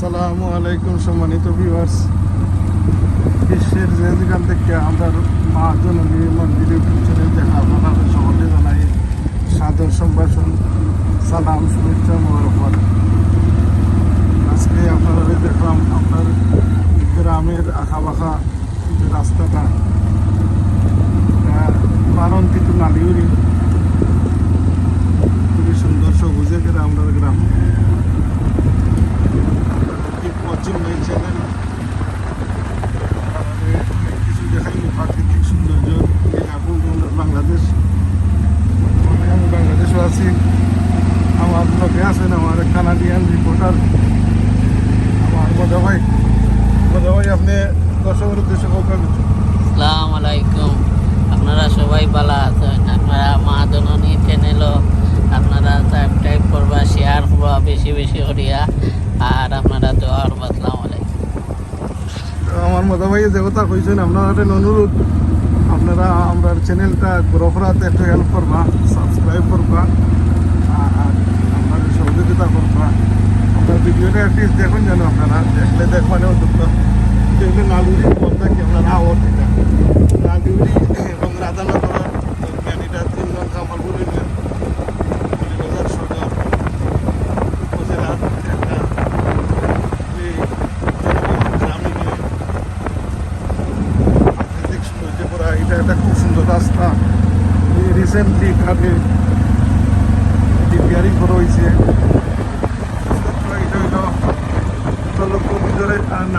আসসালামু আলাইকুম সম্মানিত ভিউয়ার্স বিশ্বের যে যেখান থেকে আমরা মা জননী মন্দির চ্যানেল দেখা, আপনাদের সকলে জানাই সাদর সম্ভাষণ, সালাম, শুভেচ্ছা, মোবারকবাদ। আজকে আপনারা দেখলাম আপনার গ্রামের আঁকাবাঁকা রাস্তাটা ভাই মজা ভাই আপনি দর্শকের উদ্দেশ্যে আসসালামু আলাইকুম। আপনারা সবাই ভালো আছেন? আপনারা মা জননী চ্যানেলও আপনারা সাবস্ক্রাইব করবা শেয়ার করবা বেশি বেশি করিয়া। আর আপনারা দোয়া করবা আসসালামু আলাইকুম। আমার মজা ভাই যে কথা কইছেন আপনার একটা অনুরোধ। আপনারা আমার চ্যানেলটা গ্রো করাতে একটু হেল্প করবা সাবস্ক্রাইব করবা আর আপনাদের সহযোগিতা করবা ভিডিওটা দেখুন যেন আপনারা দেখলে দেখবানে অন্তত যেগুলো নালুরি বলতে কি আপনারা এটা এবং রাধানগর জ্ঞানীটা তিন নং কামালপুর ইউনিয়ন প্রাকৃতিক সৌন্দর্যে ভরা এটা একটা খুব সুন্দর রাস্তা। রিসেন্টলি কাটে রিপেয়ারিং করা হয়েছে রাস্তাটা এটা হইল তলক্ষ ভিতরে আর নাগরিক দরমিয়ান যে মাটিটা উঠলে দেখবা গাছ আর মাটি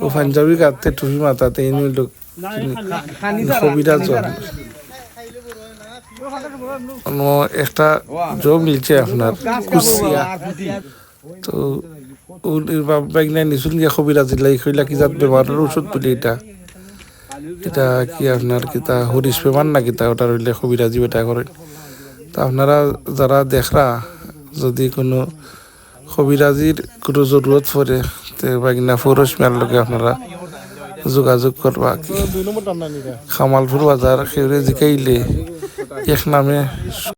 ও পাঞ্জাবি কাটতে টুপি মাথাতে এই লোক কবিরা জন কোনো একটা জব মিলছে আপনার কুচিয়া তো বাগনা নিশুন গিয়া কবিরা জিলাই কইলা কি জাত বেমারের ওষুধ বলি এটা। এটা কি আপনার কিতা হরিশ বেমার না কিতা ওটা রইলে কবিরাজি বেটা করেন তা আপনারা যারা দেখরা যদি কোনো কবিরাজির কোনো জরুরত পড়ে তো বাগিনা ফরস মেয়ার লগে আপনারা যোগাযোগ করবা খামালপুর বাজার সেউরে জিকাইলে এক নামে